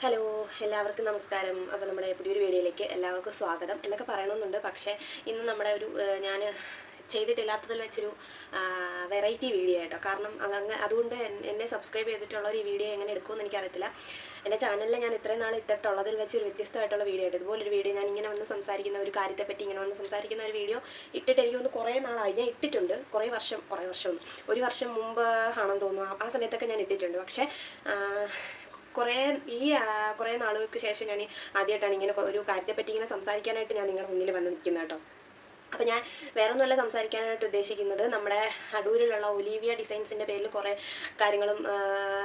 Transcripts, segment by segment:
Hello എല്ലാവർക്കും നമസ്കാരം. അപ്പോൾ നമ്മുടെ പുതിയൊരു വീഡിയോയിലേക്ക് എല്ലാവർക്കും സ്വാഗതം. എന്നൊക്കെ പറയണമെന്നുണ്ട്. പക്ഷേ ഇന്ന് നമ്മുടെ ഒരു ഞാൻ ചെയ്തിട്ടില്ലാത്തതിൽ വെച്ചൊരു വെറൈറ്റി വീഡിയോ ആയിട്ടോ. കാരണം അങ്ങ് അതുകൊണ്ട് എന്നെ സബ്സ്ക്രൈബ് ചെയ്തിട്ടുള്ള ഒരു വീഡിയോ എങ്ങനെ എടുക്കുമെന്ന് എനിക്കറിയത്തില്ല. എന്റെ ചാനലിൽ ഞാൻ ഇത്രയും നാൾ ഇട്ടിട്ടുള്ളതിൽ വെച്ചൊരു വ്യത്യസ്തമായിട്ടുള്ള വീഡിയോ ആയിട്ട്. ഇതുപോലൊരു വീഡിയോ ഞാൻ ഇങ്ങനെ വന്ന് സംസാരിക്കുന്ന ഒരു കാര്യത്തെപ്പറ്റി ഇങ്ങനെ വന്ന് സംസാരിക്കുന്ന ഒരു വീഡിയോ ഇട്ടിട്ട് എനിക്ക് തോന്നുന്നു കുറേ നാളായി. ഞാൻ ഇട്ടിട്ടുണ്ട്. കുറേ വർഷം കുറേ വർഷം ഒരു വർഷം മുമ്പ് ആണെന്ന് തോന്നുന്നു. ആ- സമയത്തൊക്കെ ഞാൻ ഇട്ടിട്ടുണ്ട്. പക്ഷേ കുറേ ഈ കുറേ നാളുകൾക്ക് ശേഷം ഞാൻ ആദ്യമായിട്ടാണ് ഇങ്ങനെ ഒരു കാര്യത്തെപ്പറ്റി ഇങ്ങനെ സംസാരിക്കാനായിട്ട് ഞാൻ നിങ്ങളുടെ മുന്നിൽ വന്ന് നിൽക്കുന്നത് കേട്ടോ. അപ്പോൾ ഞാൻ വേറെ ഒന്നുമല്ല സംസാരിക്കാനായിട്ട് ഉദ്ദേശിക്കുന്നത്. നമ്മുടെ അടൂരിലുള്ള ഒലീവിയ ഡിസൈൻസിന്റെ പേരിൽ കുറേ കാര്യങ്ങളും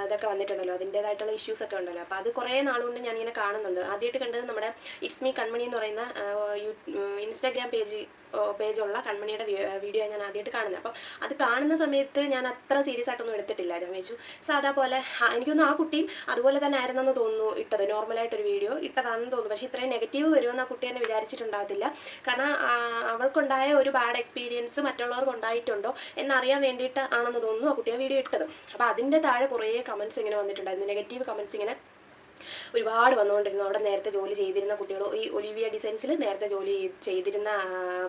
ഇതൊക്കെ വന്നിട്ടുണ്ടല്ലോ. അതിന്റേതായിട്ടുള്ള ഇഷ്യൂസ് ഒക്കെ ഉണ്ടല്ലോ. അപ്പോൾ അത് കുറേ നാളുകൊണ്ട് ഞാനിങ്ങനെ കാണുന്നുണ്ട്. ആദ്യമായിട്ട് കണ്ടത് നമ്മുടെ ഇറ്റ്സ് മീ കൺമണി എന്ന് പറയുന്ന ഇൻസ്റ്റാഗ്രാം പേജ് പേജുള്ള കൺമണിയുടെ വീഡിയോ ഞാൻ ആദ്യമായിട്ട് കാണുന്നത്. അപ്പോൾ അത് കാണുന്ന സമയത്ത് ഞാൻ അത്ര സീരിയസ് ആയിട്ടൊന്നും എടുത്തിട്ടില്ല ഞാൻ വെച്ചു സാധാ പോലെ എനിക്കൊന്നും ആ കുട്ടിയും അതുപോലെ തന്നെ ആയിരുന്നെന്ന് തോന്നുന്നു ഇട്ടത്. നോർമലായിട്ടൊരു വീഡിയോ ഇട്ടതാണെന്ന് തോന്നുന്നു. പക്ഷേ ഇത്രയും നെഗറ്റീവ് വരുമെന്ന് ആ കുട്ടി തന്നെ വിചാരിച്ചിട്ടുണ്ടാകത്തില്ല. കാരണം ആ, അവൾക്കുണ്ടായ ഒരു ബാഡ് എക്സ്പീരിയൻസ് മറ്റുള്ളവർക്ക് ഉണ്ടായിട്ടുണ്ടോ എന്നറിയാൻ വേണ്ടിയിട്ട് ആണെന്ന് തോന്നുന്നു ആ കുട്ടിയെ വീഡിയോ ഇട്ടത്. അപ്പോൾ അതിന്റെ താഴെ കുറേ കമൻസ് ഇങ്ങനെ വന്നിട്ടുണ്ടായിരുന്നു. നെഗറ്റീവ് കമൻസ് ഇങ്ങനെ ഒരുപാട് വന്നുകൊണ്ടിരുന്നു. അവിടെ നേരത്തെ ജോലി ചെയ്തിരുന്ന കുട്ടികളും ഈ ഒലിവിയ ഡിസൈൻസിൽ നേരത്തെ ജോലി ചെയ്തിരുന്ന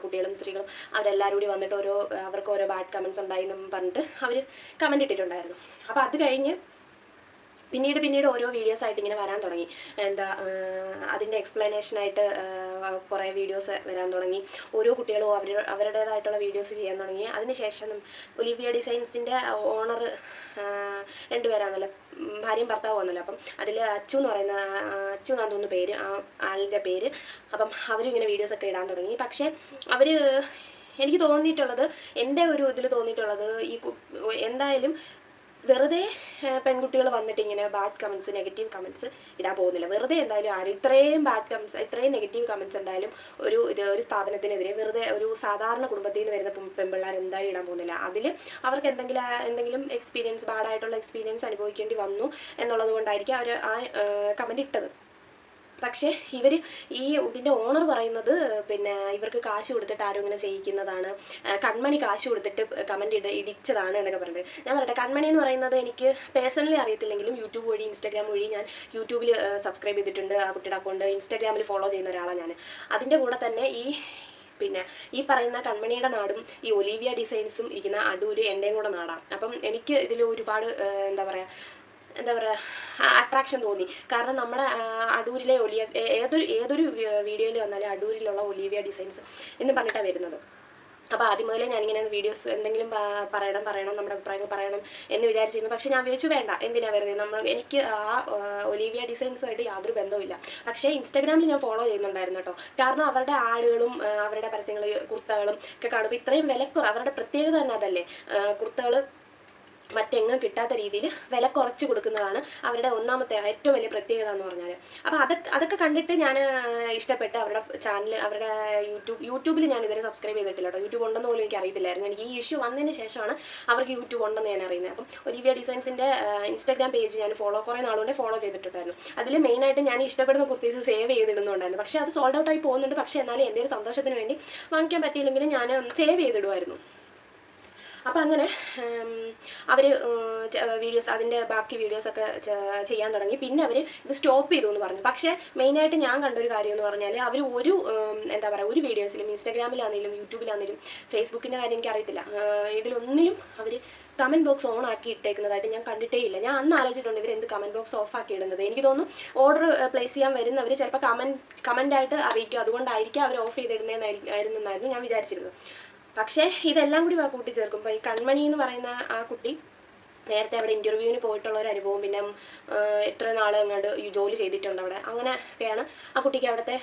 കുട്ടികളും സ്ത്രീകളും അവരെല്ലാവരും കൂടി വന്നിട്ട് ഓരോ അവർക്ക് ഓരോ ബാഡ് കമൻസ് ഉണ്ടായി എന്നും പറഞ്ഞിട്ട് അവർ കമന്റ് ഇട്ടിട്ടുണ്ടായിരുന്നു. അപ്പോൾ അത് കഴിഞ്ഞ് പിന്നീട് പിന്നീട് ഓരോ വീഡിയോസ് ആയിട്ട് ഇങ്ങനെ വരാൻ തുടങ്ങി. എന്താ അതിന്റെ എക്സ്പ്ലനേഷനായിട്ട് കുറേ വീഡിയോസ് വരാൻ തുടങ്ങി. ഓരോ കുട്ടികളും അവർ അവരുടേതായിട്ടുള്ള വീഡിയോസ് ചെയ്യാൻ തുടങ്ങി. അതിനുശേഷം ഒലിവിയ ഡിസൈൻസിന്റെ ഓണർ രണ്ടുപേരാണല്ലോ. ഭാര്യയും ഭർത്താവും ആണല്ലോ. അപ്പം അതിൽ അച്ചു എന്ന് പറയുന്ന അച്ചു എന്നാണ് തോന്നുന്നു പേര് ആ ആളിന്റെ പേര്. അപ്പം അവരും ഇങ്ങനെ വീഡിയോസ് ഒക്കെ ഇടാൻ തുടങ്ങി. പക്ഷേ അവർ എനിക്ക് തോന്നിയിട്ടുള്ളത് എന്റെ ഒരു ഇതിൽ തോന്നിയിട്ടുള്ളത് ഈ എന്തായാലും വെറുതെ പെൺകുട്ടികൾ വന്നിട്ട് ഇങ്ങനെ ബാഡ് കമൻസ് നെഗറ്റീവ് കമൻസ് ഇടാൻ പോകുന്നില്ല. വെറുതെ എന്തായാലും ആരും ഇത്രയും ബാഡ് കമൻസ് ഇത്രയും നെഗറ്റീവ് കമൻസ് എന്തായാലും ഒരു ഇത് ഒരു സ്ഥാപനത്തിനെതിരെ വെറുതെ ഒരു സാധാരണ കുടുംബത്തിൽ നിന്ന് വരുന്ന പെൺ- പെൺപിള്ളേർ എന്തായാലും ഇടാൻ പോകുന്നില്ല. അതിൽ അവർക്ക് എന്തെങ്കിലും എന്തെങ്കിലും എക്സ്പീരിയൻസ് ബാഡായിട്ടുള്ള എക്സ്പീരിയൻസ് അനുഭവിക്കേണ്ടി വന്നു എന്നുള്ളത് കൊണ്ടായിരിക്കും അവർ ആ കമന്റ് ഇട്ടത്. പക്ഷേ ഇവർ ഈ ഇതിന്റെ ഓണർ പറയുന്നത് പിന്നെ ഇവർക്ക് കാശ് കൊടുത്തിട്ട് ആരും ഇങ്ങനെ ചെയ്യിക്കുന്നതാണ്. കൺമണി കാശ് കൊടുത്തിട്ട് കമന്റ് ഇട ഇടിച്ചതാണ് എന്നൊക്കെ പറഞ്ഞിട്ട്. ഞാൻ പറയട്ടെ കൺമണി എന്ന് പറയുന്നത് എനിക്ക് പേഴ്സണലി അറിയത്തില്ലെങ്കിലും യൂട്യൂബ് വഴി ഇൻസ്റ്റാഗ്രാം വഴി ഞാൻ യൂട്യൂബിൽ സബ്സ്ക്രൈബ് ചെയ്തിട്ടുണ്ട് ആ കുട്ടിയുടെ അക്കൗണ്ട് ഇൻസ്റ്റാഗ്രാമിൽ ഫോളോ ചെയ്യുന്ന ഒരാളാണ് ഞാൻ അതിന്റെ കൂടെ തന്നെ ഈ പിന്നെ ഈ പറയുന്ന കൺമണിയുടെ നാടും ഈ ഒലീവിയ ഡിസൈൻസും ഇരിക്കുന്ന അടൂര് എന്റെയും കൂടെ നാടാണ് അപ്പം എനിക്ക് ഇതിൽ ഒരുപാട് എന്താ പറയുക എന്താ പറയുക അട്രാക്ഷൻ തോന്നി. കാരണം നമ്മുടെ അടൂരിലെ ഒലിയ ഏതൊരു ഏതൊരു വീഡിയോയിൽ വന്നാലും അടൂരിലുള്ള ഒലിവിയ ഡിസൈൻസ് എന്ന് പറഞ്ഞിട്ടാണ് വരുന്നത്. അപ്പോൾ ആദ്യം മുതലേ ഞാനിങ്ങനെ വീഡിയോസ് എന്തെങ്കിലും പറയണം പറയണം നമ്മുടെ അഭിപ്രായങ്ങൾ പറയണം എന്ന് വിചാരിച്ചിരുന്നു. പക്ഷേ ഞാൻ വിചാരിച്ചു വേണ്ട എന്തിനാ വെറുതെ? നമ്മൾ എനിക്ക് ആ ഒലീവിയ ഡിസൈൻസുമായിട്ട് യാതൊരു ബന്ധവുമില്ല. പക്ഷേ ഇൻസ്റ്റാഗ്രാമിൽ ഞാൻ ഫോളോ ചെയ്യുന്നുണ്ടായിരുന്നു കേട്ടോ. കാരണം അവരുടെ ആടുകളും അവരുടെ പരസ്യങ്ങൾ കുർത്തകളും ഒക്കെ കാണുമ്പോൾ ഇത്രയും വിലക്കുറവ് അവരുടെ പ്രത്യേകത തന്നെ അതല്ലേ? കുർത്തകൾ മറ്റെങ്ങും കിട്ടാത്ത രീതിയിൽ വില കുറച്ച് കൊടുക്കുന്നതാണ് അവരുടെ ഒന്നാമത്തെ ഏറ്റവും വലിയ പ്രത്യേകത എന്ന് പറഞ്ഞാൽ. അപ്പോൾ അതൊക്കെ അതൊക്കെ കണ്ടിട്ട് ഞാൻ ഇഷ്ടപ്പെട്ട് അവരുടെ ചാനൽ അവരുടെ യൂട്യൂബ് യൂട്യൂബിൽ ഞാൻ ഇതുവരെ സബ്സ്ക്രൈബ് ചെയ്തിട്ടില്ല കേട്ടോ. യൂട്യൂബ് ഉണ്ടെന്ന് പോലും എനിക്ക് അറിയത്തില്ലായിരുന്നു. എനിക്ക് ഈ ഇഷ്യൂ വന്നതിന് ശേഷമാണ് അവർക്ക് യൂട്യൂബ് ഉണ്ടെന്ന് ഞാൻ അറിയുന്നത്. അപ്പം ഒലിവിയ ഡിസൈൻസിന്റെ ഇൻസ്റ്റാഗ്രാം പേജ് ഞാൻ ഫോളോ കുറേ നാളുകൊണ്ട് ഫോളോ ചെയ്തിട്ടുണ്ടായിരുന്നു. അതിൽ മെയിനായിട്ട് ഞാൻ ഇഷ്ടപ്പെടുന്ന കുർത്തീസ് സേവ് ചെയ്തിടുന്നുണ്ടായിരുന്നു. പക്ഷേ അത് സോൾഡ് ഔട്ട് ആയി പോകുന്നുണ്ട്. പക്ഷേ എന്നാലും എന്റെ ഒരു സന്തോഷത്തിന് വേണ്ടി വാങ്ങിക്കാൻ പറ്റിയില്ലെങ്കിലും ഞാൻ സേവ് ചെയ്തിടുമായിരുന്നു. അപ്പം അങ്ങനെ അവർ വീഡിയോസ് അതിന്റെ ബാക്കി വീഡിയോസൊക്കെ ചെയ്യാൻ തുടങ്ങി. പിന്നെ അവർ ഇത് സ്റ്റോപ്പ് ചെയ്തു എന്ന് പറഞ്ഞു. പക്ഷേ മെയിനായിട്ട് ഞാൻ കണ്ടൊരു കാര്യം എന്ന് പറഞ്ഞാൽ അവർ ഒരു എന്താ പറയുക ഒരു വീഡിയോസിലും ഇൻസ്റ്റാഗ്രാമിലാണെങ്കിലും യൂട്യൂബിലാണെങ്കിലും ഫേസ്ബുക്കിന്റെ കാര്യം എനിക്ക് അറിയത്തില്ല. ഇതിലൊന്നിലും അവർ കമന്റ് ബോക്സ് ഓൺ ആക്കി ഇട്ടേക്കുന്നതായിട്ട് ഞാൻ കണ്ടിട്ടേ ഇല്ല. ഞാൻ അന്ന് ആലോചിച്ചിട്ടുണ്ട് ഇവർ കമന്റ് ബോക്സ് ഓഫ് ആക്കി ഇടുന്നത്. എനിക്ക് തോന്നുന്നു ഓർഡർ പ്ലേസ് ചെയ്യാൻ വരുന്നവർ ചിലപ്പോൾ കമന്റ് കമന്റായിട്ട് അറിയിക്കും. അതുകൊണ്ടായിരിക്കും അവർ ഓഫ് ചെയ്തിടുന്നതെന്നായിരുന്നു ഞാൻ വിചാരിച്ചിരുന്നത്. പക്ഷേ ഇതെല്ലാം കൂടി കൂട്ടിച്ചേർക്കുമ്പോൾ ഈ കൺമണി എന്ന് പറയുന്ന ആ കുട്ടി നേരത്തെ അവിടെ ഇന്റർവ്യൂവിന് പോയിട്ടുള്ള ഒരു അനുഭവം പിന്നെ എത്ര നാൾ അങ്ങോട്ട് ജോലി ചെയ്തിട്ടുണ്ട് അവിടെ. അങ്ങനെയൊക്കെയാണ് ആ കുട്ടിക്ക് അവിടുത്തെ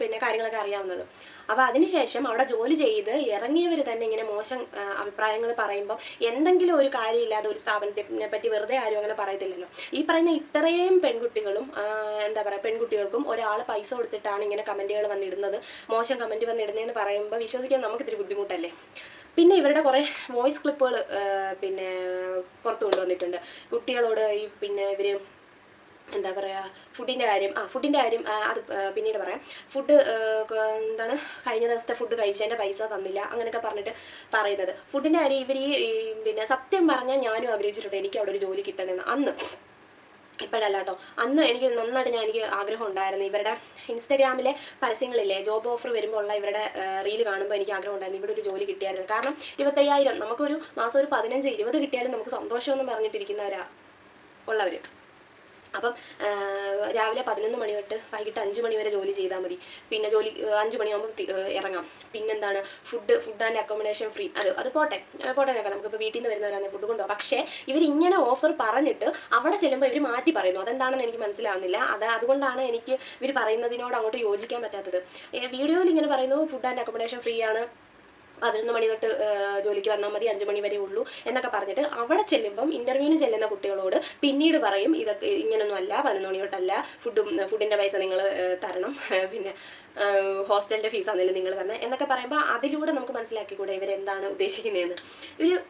പിന്നെ കാര്യങ്ങളൊക്കെ അറിയാവുന്നത്. അപ്പോൾ അതിനുശേഷം അവിടെ ജോലി ചെയ്ത് ഇറങ്ങിയവർ തന്നെ ഇങ്ങനെ മോശം അഭിപ്രായങ്ങൾ പറയുമ്പോൾ എന്തെങ്കിലും ഒരു കാര്യമില്ലാതെ ഒരു സ്ഥാപനത്തിനെ പറ്റി വെറുതെ ആരും അങ്ങനെ പറയത്തില്ലല്ലോ. ഈ പറയുന്ന ഇത്രയും പെൺകുട്ടികളും എന്താ പറയുക പെൺകുട്ടികൾക്കും ഒരാൾ പൈസ കൊടുത്തിട്ടാണ് ഇങ്ങനെ കമന്റുകൾ വന്നിടുന്നത്. മോശം കമന്റ് വന്നിടുന്നതെന്ന് പറയുമ്പോൾ വിശ്വസിക്കാൻ നമുക്ക് ഇത്തിരി ബുദ്ധിമുട്ടല്ലേ? പിന്നെ ഇവരുടെ കുറേ വോയിസ് ക്ലിപ്പുകൾ പിന്നെ പുറത്തു കൊണ്ടുവന്നിട്ടുണ്ട്. കുട്ടികളോട് ഈ പിന്നെ ഇവർ എന്താ പറയുക ഫുഡിന്റെ കാര്യം ആ ഫുഡിന്റെ കാര്യം അത് പിന്നീട് പറയാം. ഫുഡ് എന്താണ് കഴിഞ്ഞ ദിവസത്തെ ഫുഡ് കഴിച്ചതിന്റെ പൈസ തന്നില്ല അങ്ങനെയൊക്കെ പറഞ്ഞിട്ട് പറയുന്നത്. ഫുഡിന്റെ കാര്യം ഇവർ ഈ പിന്നെ സത്യം പറഞ്ഞാൽ ഞാനും ആഗ്രഹിച്ചിട്ടുണ്ട് എനിക്ക് അവിടെ ഒരു ജോലി കിട്ടണമെന്ന്. അന്ന് ഇപ്പോഴല്ല കേട്ടോ അന്ന് എനിക്ക് നന്നായിട്ട് ഞാൻ എനിക്ക് ആഗ്രഹം ഉണ്ടായിരുന്നു. ഇവരുടെ ഇൻസ്റ്റാഗ്രാമിലെ പരസ്യങ്ങളില്ലേ ജോബ് ഓഫർ വരുമ്പോൾ ഉള്ള ഇവരുടെ റീൽ കാണുമ്പോൾ എനിക്ക് ആഗ്രഹം ഉണ്ടായിരുന്നു. ഇവിടെ ഒരു ജോലി കിട്ടിയായിരുന്നു. കാരണം ഇരുപത്തയ്യായിരം നമുക്കൊരു മാസം ഒരു പതിനഞ്ച് ഇരുപത് കിട്ടിയാലും നമുക്ക് സന്തോഷമെന്ന് പറഞ്ഞിട്ടിരിക്കുന്നവരാ ഉള്ളവർ അപ്പം രാവിലെ പതിനൊന്ന് മണി തൊട്ട് വൈകിട്ട് അഞ്ച് മണി വരെ ജോലി ചെയ്താൽ മതി. പിന്നെ ജോലി അഞ്ച് മണിയാകുമ്പോൾ ഇറങ്ങാം. പിന്നെന്താണ്? Food food and accommodation free അത് അത് പോട്ടെ. പോട്ടെ നോക്കാം നമുക്കിപ്പോൾ വീട്ടിൽ നിന്ന് വരുന്നവരാണ് ഫുഡ് കൊണ്ടുപോകാം പക്ഷേ ഇവരിങ്ങനെ ഓഫർ പറഞ്ഞിട്ട് അവിടെ ചെല്ലുമ്പോൾ ഇവർ മാറ്റി പറയുന്നു. അതെന്താണെന്ന് എനിക്ക് മനസ്സിലാവുന്നില്ല. അത് അതുകൊണ്ടാണ് എനിക്ക് ഇവർ പറയുന്നതിനോട് അങ്ങോട്ട് യോജിക്കാൻ പറ്റാത്തത്. വീഡിയോയിൽ ഇങ്ങനെ പറയുന്നു ഫുഡ് ആൻഡ് അക്കോമഡേഷൻ ഫ്രീ ആണ്. പതിനൊന്ന് മണി തൊട്ട് ജോലിക്ക് വന്നാൽ മതി അഞ്ച് മണി വരെ ഉള്ളൂ എന്നൊക്കെ പറഞ്ഞിട്ട് അവിടെ ചെല്ലുമ്പം ഇന്റർവ്യൂവിന് ചെല്ലുന്ന കുട്ടികളോട് പിന്നീട് പറയും ഇതൊക്കെ ഇങ്ങനൊന്നും അല്ല പതിനൊന്ന് മണി തൊട്ടല്ല ഫുഡും ഫുഡിന്റെ പൈസ നിങ്ങൾ തരണം പിന്നെ ഹോസ്റ്റലിന്റെ ഫീസ് ആണെങ്കിലും നിങ്ങൾ തന്നെ എന്നൊക്കെ പറയുമ്പോൾ അതിലൂടെ നമുക്ക് മനസ്സിലാക്കി മനസ്സിലാക്കിക്കൂടെ ഇവരെന്താണ് ഉദ്ദേശിക്കുന്നതെന്ന്. ഇവർ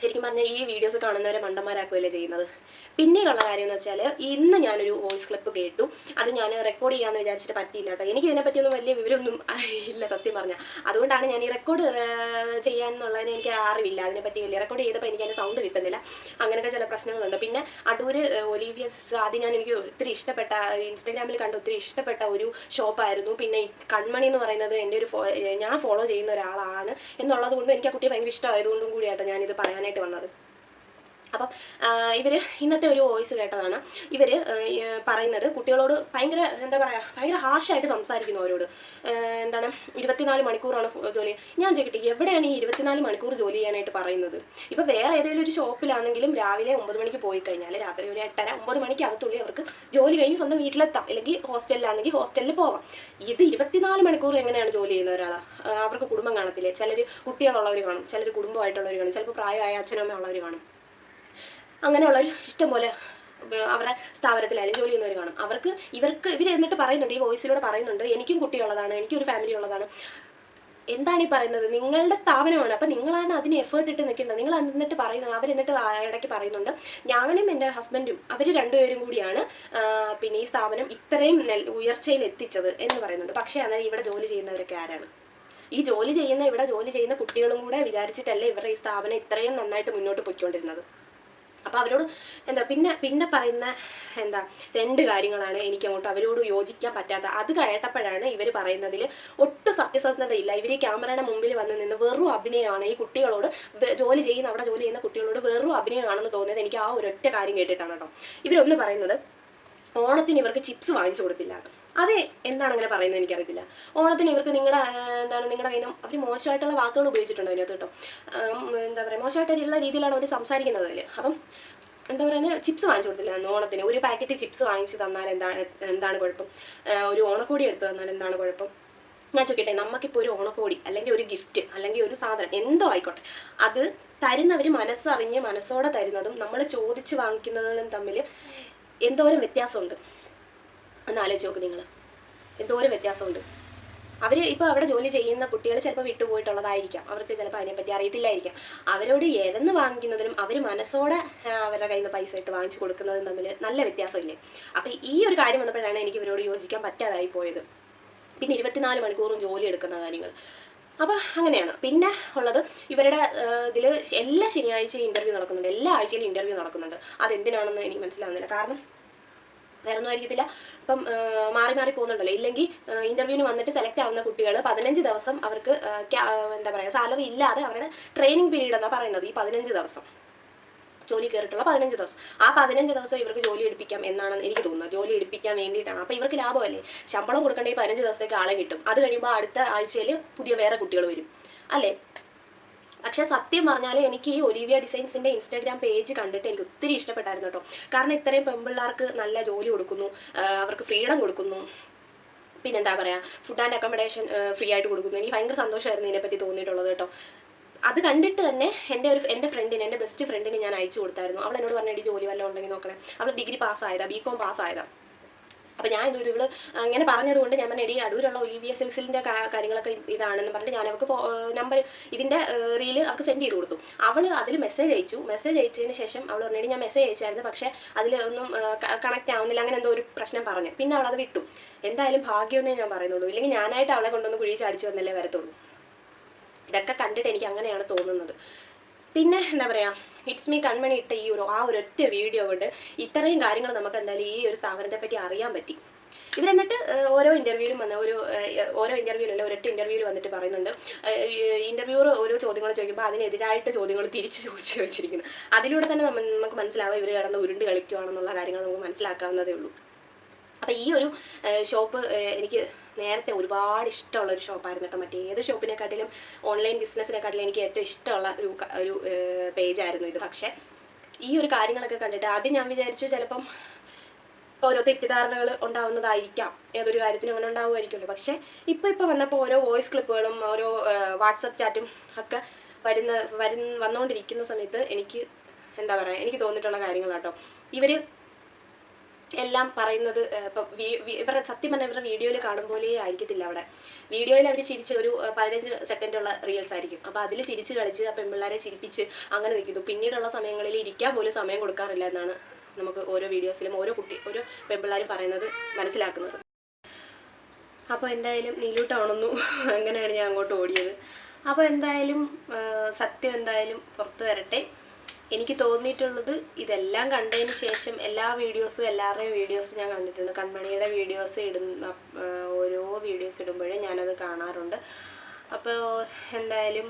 ശരിക്കും പറഞ്ഞാൽ ഈ വീഡിയോസ് കാണുന്നവരെ മണ്ടന്മാരാക്കുകയല്ലേ ചെയ്യുന്നത്? പിന്നീടുള്ള കാര്യം എന്ന് വെച്ചാൽ ഇന്ന് ഞാനൊരു വോയിസ് ക്ലിപ്പ് കേട്ടു. അത് ഞാൻ റെക്കോർഡ് ചെയ്യാമെന്ന് വിചാരിച്ചിട്ട് പറ്റിയില്ല കേട്ടോ എനിക്ക് ഇതിനെപ്പറ്റിയൊന്നും വലിയ വിവരമൊന്നും ഇല്ല സത്യം പറഞ്ഞാൽ അതുകൊണ്ടാണ് ഞാൻ ഈ റെക്കോർഡ് ചെയ്യാന്നുള്ളതിന് എനിക്ക് അറിവില്ല. അതിനെപ്പറ്റി വലിയ റെക്കോർഡ് ചെയ്തപ്പോൾ എനിക്ക് അതിന് സൗണ്ട് കിട്ടുന്നില്ല. അങ്ങനെയൊക്കെ ചില പ്രശ്നങ്ങളുണ്ട്. പിന്നെ അടൂര് ഒലീവിയസ് ആദ്യം ഞാൻ എനിക്ക് ഒത്തിരി ഇഷ്ടപ്പെട്ട ഇൻസ്റ്റാഗ്രാമിൽ കണ്ട ഒത്തിരി ഇഷ്ടപ്പെട്ട ഒരു ഷോപ്പായിരുന്നു. പിന്നെ കൺമണി എന്ന് പറയുന്നത് എന്റെ ഒരു ഫോ- ഞാൻ ഫോളോ ചെയ്യുന്ന ഒരാളാണ് എന്നുള്ളത് കൊണ്ടും എനിക്ക് ആ കുട്ടിയെ ഭയങ്കര ഇഷ്ടമായതുകൊണ്ടും കൂടിയാട്ടോ ഞാനിത് പറയാനായിട്ട് വന്നത്. അപ്പം ഇവർ ഇന്നത്തെ ഒരു വോയിസ് കേട്ടതാണ്. ഇവർ പറയുന്നത് കുട്ടികളോട് ഭയങ്കര എന്താ പറയുക ഭയങ്കര ഹാർഷായിട്ട് സംസാരിക്കുന്നു അവരോട്. എന്താണ് ഇരുപത്തിനാല് മണിക്കൂറാണ് ജോലി. ഞാൻ ചോദിക്കട്ടെ എവിടെയാണ് ഈ ഇരുപത്തിനാല് മണിക്കൂർ ജോലി ചെയ്യാനായിട്ട് പറയുന്നത്? ഇപ്പോൾ വേറെ ഏതെങ്കിലും ഒരു ഷോപ്പിലാണെങ്കിലും രാവിലെ ഒമ്പത് മണിക്ക് പോയി കഴിഞ്ഞാൽ രാത്രി ഒരു എട്ടര ഒമ്പത് മണിക്ക് അകത്തുള്ളി അവർക്ക് ജോലി കഴിഞ്ഞ് സ്വന്തം വീട്ടിലെത്താം. അല്ലെങ്കിൽ ഹോസ്റ്റലിലാണെങ്കിൽ ഹോസ്റ്റലിൽ പോവാം. ഇത് ഇരുപത്തിനാല് മണിക്കൂർ എങ്ങനെയാണ് ജോലി ചെയ്യുന്ന ഒരാൾ അവർക്ക് കുടുംബം കാണത്തില്ലേ? ചിലർ കുട്ടികളുള്ളവർ കാണും ചിലർ കുടുംബമായിട്ടുള്ളവർ കാണും ചിലപ്പോൾ പ്രായമായ അച്ഛനും അമ്മ ഉള്ളവർ കാണും. അങ്ങനെയുള്ളവർ ഇഷ്ടംപോലെ പോലെ അവരുടെ സ്ഥാപനത്തിലായാലും ജോലി ചെയ്യുന്നവർ കാണും. അവർക്ക് ഇവർക്ക് ഇവർ എന്നിട്ട് പറയുന്നുണ്ട് ഈ വോയിസിലൂടെ പറയുന്നുണ്ട് എനിക്കും കുട്ടിയുള്ളതാണ് എനിക്കൊരു ഫാമിലി ഉള്ളതാണ്. എന്താണ് ഈ പറയുന്നത്? നിങ്ങളുടെ സ്ഥാപനമാണ്. അപ്പം നിങ്ങളാണ് അതിന് എഫേർട്ട് ഇട്ട് നിൽക്കേണ്ടത്. നിങ്ങൾ എന്നിട്ട് പറയുന്നത് അവരെന്നിട്ട് ഇടയ്ക്ക് പറയുന്നുണ്ട്. ഞാനും എന്റെ ഹസ്ബൻഡും അവർ രണ്ടുപേരും കൂടിയാണ് പിന്നെ ഈ സ്ഥാപനം ഇത്രയും നെൽ ഉയർച്ചയിൽ എത്തിച്ചത് എന്ന് പറയുന്നുണ്ട്. പക്ഷേ അന്നേരം ഇവിടെ ജോലി ചെയ്യുന്നവരൊക്കെ ആരാണ്? ഈ ജോലി ചെയ്യുന്ന ഇവിടെ ജോലി ചെയ്യുന്ന കുട്ടികളും കൂടെ വിചാരിച്ചിട്ടല്ലേ ഇവരുടെ ഈ സ്ഥാപനം ഇത്രയും നന്നായിട്ട് മുന്നോട്ട് പോയിക്കൊണ്ടിരുന്നത്. അപ്പോൾ അവരോട് എന്താ പിന്നെ പിന്നെ പറയുന്ന എന്താ രണ്ട് കാര്യങ്ങളാണ് എനിക്ക് അങ്ങോട്ട് അവരോട് യോജിക്കാൻ പറ്റാത്ത. അത് കേട്ടപ്പോഴാണ് ഇവർ പറയുന്നതിൽ ഒട്ടും സത്യസന്ധതയില്ല ഇവർ ക്യാമറയുടെ മുമ്പിൽ വന്ന് നിന്ന് വെറും അഭിനയമാണ് ഈ കുട്ടികളോട് ജോലി ചെയ്യുന്ന അവിടെ ജോലി ചെയ്യുന്ന കുട്ടികളോട് വെറും അഭിനയമാണെന്ന് തോന്നിയത് എനിക്ക് ആ ഒരൊറ്റ കാര്യം കേട്ടിട്ടാണ് കേട്ടോ. ഇവരൊന്ന് പറയുന്നത് ഓണത്തിന് ഇവർക്ക് ചിപ്സ് വാങ്ങിച്ചു കൊടുത്തില്ല. അതെ എന്താണ് അങ്ങനെ പറയുന്നത് എനിക്കറിയത്തില്ല. ഓണത്തിന് ഇവർക്ക് നിങ്ങളുടെ എന്താണ് നിങ്ങളുടെ കയ്യിൽ അവർ മോശമായിട്ടുള്ള വാക്കുകൾ ഉപയോഗിച്ചിട്ടുണ്ട് അതിനകത്ത് കേട്ടോ. എന്താ പറയുക മോശമായിട്ടുള്ള രീതിയിലാണ് അവർ സംസാരിക്കുന്നത് അതിൽ അപ്പം എന്താ പറയുക ചിപ്സ് വാങ്ങിച്ചു കൊടുത്തില്ല ഓണത്തിന്. ഒരു പാക്കറ്റ് ചിപ്സ് വാങ്ങിച്ച് തന്നാൽ എന്താണ് എന്താണ് കുഴപ്പം? ഒരു ഓണക്കോടി എടുത്ത് തന്നാൽ എന്താണ് കുഴപ്പം? ഞാൻ ചോദിക്കട്ടെ നമുക്കിപ്പോൾ ഒരു ഓണക്കോടി അല്ലെങ്കിൽ ഒരു ഗിഫ്റ്റ് അല്ലെങ്കിൽ ഒരു സാധനം എന്തോ ആയിക്കോട്ടെ അത് തരുന്നവർ മനസ്സറിഞ്ഞ് മനസ്സോടെ തരുന്നതും നമ്മൾ ചോദിച്ച് വാങ്ങിക്കുന്നതും തമ്മിൽ എന്തോരം വ്യത്യാസമുണ്ട്. ഒന്ന് ആലോചിച്ച് നോക്ക് നിങ്ങൾ. എന്തോരം വ്യത്യാസമുണ്ട്. അവർ ഇപ്പോൾ അവിടെ ജോലി ചെയ്യുന്ന കുട്ടികൾ ചിലപ്പോൾ വിട്ടുപോയിട്ടുള്ളതായിരിക്കാം. അവർക്ക് ചിലപ്പോൾ അതിനെപ്പറ്റി അറിയത്തില്ലായിരിക്കാം. അവരോട് ഏതെന്ന് വാങ്ങിക്കുന്നതിനും അവർ മനസ്സോടെ അവരുടെ കയ്യിൽ നിന്ന് പൈസ ഇട്ട് വാങ്ങിച്ചു കൊടുക്കുന്നതും തമ്മിൽ നല്ല വ്യത്യാസമില്ലേ? അപ്പോൾ ഈ ഒരു കാര്യം വന്നപ്പോഴാണ് എനിക്ക് ഇവരോട് യോജിക്കാൻ പറ്റാതായി പോയത്. പിന്നെ ഇരുപത്തിനാല് മണിക്കൂറും ജോലി എടുക്കുന്ന കാര്യങ്ങൾ അപ്പോൾ അങ്ങനെയാണ്. പിന്നെ ഉള്ളത് ഇവരുടെ ഇതിൽ എല്ലാ ശനിയാഴ്ചയും ഇന്റർവ്യൂ നടക്കുന്നുണ്ട്. എല്ലാ ആഴ്ചയിലും ഇന്റർവ്യൂ നടക്കുന്നുണ്ട്. അതെന്തിനാണെന്ന് എനിക്ക് മനസ്സിലാവുന്നില്ല. കാരണം വേറെ ആയിരിക്കത്തില്ല. ഇപ്പം മാറി മാറി പോകുന്നുണ്ടല്ലോ. ഇല്ലെങ്കിൽ ഇന്റർവ്യൂവിന് വന്നിട്ട് സെലക്ട് ആവുന്ന കുട്ടികൾ പതിനഞ്ച് ദിവസം അവർക്ക് എന്താ പറയുക സാലറി ഇല്ലാതെ അവരുടെ ട്രെയിനിങ് പീരീഡ് എന്നാണ് പറയുന്നത് ഈ പതിനഞ്ച് ദിവസം. ജോലി കയറിയിട്ടുള്ള പതിനഞ്ച് ദിവസം. ആ പതിനഞ്ച് ദിവസം ഇവർക്ക് ജോലി എടുപ്പിക്കാം എന്നാണ് എനിക്ക് തോന്നുന്നത്. ജോലി എടുപ്പിക്കാൻ വേണ്ടിയിട്ടാണ്. അപ്പോൾ ഇവർക്ക് ലാഭമല്ലേ? ശമ്പളം കൊടുക്കേണ്ട ഈ പതിനഞ്ച് ദിവസത്തേക്ക് ആളെ കിട്ടും. അത് കഴിയുമ്പോൾ അടുത്ത ആഴ്ചയിൽ പുതിയ വേറെ കുട്ടികൾ വരും. അല്ലേ? പക്ഷെ സത്യം പറഞ്ഞാൽ എനിക്ക് ഈ ഒലിവിയ ഡിസൈൻസിന്റെ ഇൻസ്റ്റാഗ്രാം പേജ് കണ്ടിട്ട് എനിക്ക് ഒത്തിരി ഇഷ്ടപ്പെട്ടായിരുന്നു കേട്ടോ. കാരണം ഇത്രയും പെൺപിള്ളേർക്ക് നല്ല ജോലി കൊടുക്കുന്നു അവർക്ക് ഫ്രീഡം കൊടുക്കുന്നു. പിന്നെന്താ പറയുക ഫുഡ് ആൻഡ് അക്കോമഡേഷൻ ഫ്രീ ആയിട്ട് കൊടുക്കുന്നു. എനിക്ക് ഭയങ്കര സന്തോഷമായിരുന്നു ഇതിനെപ്പറ്റി തോന്നിയിട്ടുള്ളത് കേട്ടോ. അത് കണ്ടിട്ട് തന്നെ എന്റെ ഒരു എന്റെ ഫ്രണ്ടിന് എന്റെ ബെസ്റ്റ് ഫ്രണ്ടിന് ഞാൻ അയച്ചു കൊടുത്തായിരുന്നു. അവൾ എന്നോട് പറഞ്ഞ ജോലി വല്ലതും ഉണ്ടെങ്കിൽ നോക്കണേ. അവൾ ഡിഗ്രി പാസ്സായതാ ബി കോം പാസ്സായതാ അപ്പോൾ ഞാൻ ഇതൊരു ഇവൾ ഇങ്ങനെ പറഞ്ഞതുകൊണ്ട് ഞാൻ പറഞ്ഞ എടി അടൂരുള്ള ഒലിവിയ സിൽസിലിന്റെ കാര്യങ്ങളൊക്കെ ഇത് ഇതാണെന്ന് പറഞ്ഞിട്ട് ഞാൻ അവൾക്ക് നമ്പർ ഇതിന്റെ റീൽ അവൾക്ക് സെൻഡ് ചെയ്ത് കൊടുത്തു. അവൾ അതിൽ മെസ്സേജ് അയച്ചു. മെസ്സേജ് അയച്ചതിന് ശേഷം അവൾ പറഞ്ഞിട്ട് ഞാൻ മെസ്സേജ് അയച്ചായിരുന്നു. പക്ഷേ അതിൽ ഒന്നും കണക്റ്റ് ആവുന്നില്ല. അങ്ങനെ എന്തോ ഒരു പ്രശ്നം പറഞ്ഞു. പിന്നെ അവൾ അത് വിട്ടു. എന്തായാലും ഭാഗ്യമൊന്നേ ഞാൻ പറയുന്നുള്ളൂ. ഇല്ലെങ്കിൽ ഞാനായിട്ട് അവളെ കൊണ്ടൊന്ന് കുഴി ചാടിച്ചു വന്നല്ലേ വരത്തുള്ളൂ. ഇതൊക്കെ കണ്ടിട്ട് എനിക്ക് അങ്ങനെയാണ് തോന്നുന്നത്. പിന്നെ എന്താ പറയുക ഇറ്റ്സ് മീ കൺമണി ഇട്ട ഈ ഒരു ആ ഒരൊറ്റ വീഡിയോ കൊണ്ട് ഇത്രയും കാര്യങ്ങൾ നമുക്ക് എന്തായാലും ഈ ഒരു സ്ഥാപനത്തെ പറ്റി അറിയാൻ പറ്റി. ഇവരെന്നിട്ട് ഓരോ ഇന്റർവ്യൂവിലും വന്ന് ഒരു ഓരോ ഇന്റർവ്യൂവിലല്ല ഒരൊറ്റ ഇന്റർവ്യൂവിൽ വന്നിട്ട് പറയുന്നുണ്ട്. ഇന്റർവ്യൂർ ഓരോ ചോദ്യങ്ങൾ ചോദിക്കുമ്പോൾ അതിനെതിരായിട്ട് ചോദ്യങ്ങൾ തിരിച്ച് ചോദിച്ചു വെച്ചിരിക്കുന്നു. അതിലൂടെ തന്നെ നമുക്ക് മനസ്സിലാവുക ഇവർ കിടന്ന് ഉരുണ്ട് കളിക്കുകയാണെന്നുള്ള കാര്യങ്ങൾ നമുക്ക് മനസ്സിലാക്കാവുന്നതേ ഉള്ളൂ. അപ്പോൾ ഈ ഒരു ഷോപ്പ് എനിക്ക് നേരത്തെ ഒരുപാട് ഇഷ്ടമുള്ള ഒരു ഷോപ്പായിരുന്നു കേട്ടോ. മറ്റേത് ഷോപ്പിനെക്കാട്ടിലും ഓൺലൈൻ ബിസിനസ്സിനെക്കാട്ടിലും എനിക്ക് ഏറ്റവും ഇഷ്ടമുള്ള ഒരു ഒരു പേജായിരുന്നു ഇത്. പക്ഷേ ഈ ഒരു കാര്യങ്ങളൊക്കെ കണ്ടിട്ട് ആദ്യം ഞാൻ വിചാരിച്ചു ചിലപ്പം ഓരോ തെറ്റിദ്ധാരണകൾ ഉണ്ടാവുന്നതായിരിക്കാം. ഏതൊരു കാര്യത്തിനും അങ്ങനെ ഉണ്ടാവുമായിരിക്കുമല്ലോ. പക്ഷേ ഇപ്പോൾ ഇപ്പോൾ വന്നപ്പോൾ ഓരോ വോയിസ് ക്ലിപ്പുകളും ഓരോ വാട്സപ്പ് ചാറ്റും ഒക്കെ വരുന്ന വരുന്ന വന്നുകൊണ്ടിരിക്കുന്ന സമയത്ത് എനിക്ക് എന്താ പറയുക എനിക്ക് തോന്നിയിട്ടുള്ള കാര്യങ്ങളാട്ടോ. ഇവർ എല്ലാം പറയുന്നത് ഇപ്പൊ ഇവരുടെ സത്യം പറഞ്ഞാൽ ഇവരുടെ വീഡിയോയിൽ കാണും ആയിരിക്കത്തില്ല അവിടെ. വീഡിയോയിൽ അവർ ചിരിച്ച് ഒരു പതിനഞ്ച് സെക്കൻഡുള്ള റീൽസ് ആയിരിക്കും. അപ്പോൾ അതിൽ ചിരിച്ച് കളിച്ച് ആ പെൺപിള്ളേരെ ചിരിപ്പിച്ച് അങ്ങനെ നിൽക്കുന്നു പിന്നീടുള്ള സമയങ്ങളിൽ ഇരിക്കാൻ പോലും സമയം കൊടുക്കാറില്ല എന്നാണ് നമുക്ക് ഓരോ വീഡിയോസിലും ഓരോ കുട്ടി ഓരോ പെൺപിള്ളേരും പറയുന്നത് മനസ്സിലാക്കുന്നത്. അപ്പോൾ എന്തായാലും നീലൂട്ടാണെന്നു അങ്ങനെയാണ് ഞാൻ അങ്ങോട്ട് ഓടിയത്. അപ്പോൾ എന്തായാലും സത്യം എന്തായാലും പുറത്തു വരട്ടെ. എനിക്ക് തോന്നിയിട്ടുള്ളത് ഇതെല്ലാം കണ്ടതിന് ശേഷം എല്ലാ വീഡിയോസും എല്ലാവരുടെയും വീഡിയോസ് ഞാൻ കണ്ടിട്ടുണ്ട്. കൺമണിയുടെ വീഡിയോസ് ഇടുന്ന ഓരോ വീഡിയോസ് ഇടുമ്പോഴും ഞാനത് കാണാറുണ്ട്. അപ്പോൾ എന്തായാലും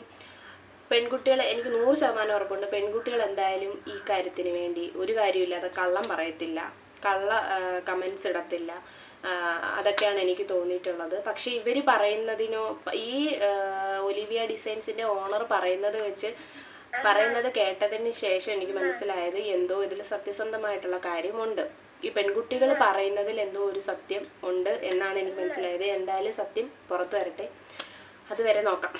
പെൺകുട്ടികൾ എനിക്ക് നൂറ് ശതമാനം ഉറപ്പുണ്ട്. പെൺകുട്ടികൾ എന്തായാലും ഈ കാര്യത്തിന് വേണ്ടി ഒരു കാര്യമില്ലാതെ കള്ളം പറയത്തില്ല. കള്ള കമൻസ് ഇടത്തില്ല. അതൊക്കെയാണ് എനിക്ക് തോന്നിയിട്ടുള്ളത്. പക്ഷേ ഇവർ പറയുന്നതിനോ ഈ ഒലിവിയ ഡിസൈൻസിന്റെ ഓണർ പറയുന്നത് വെച്ച് പറയുന്നത് കേട്ടതിന് ശേഷം എനിക്ക് മനസ്സിലായത് എന്തോ ഇതിൽ സത്യസന്ധമായിട്ടുള്ള കാര്യമുണ്ട്. ഈ പെൺകുട്ടികൾ പറയുന്നതിൽ എന്തോ ഒരു സത്യം ഉണ്ട് എന്നാണ് എനിക്ക് മനസ്സിലായത്. എന്തായാലും സത്യം പുറത്തു വരട്ടെ. അതുവരെ നോക്കാം.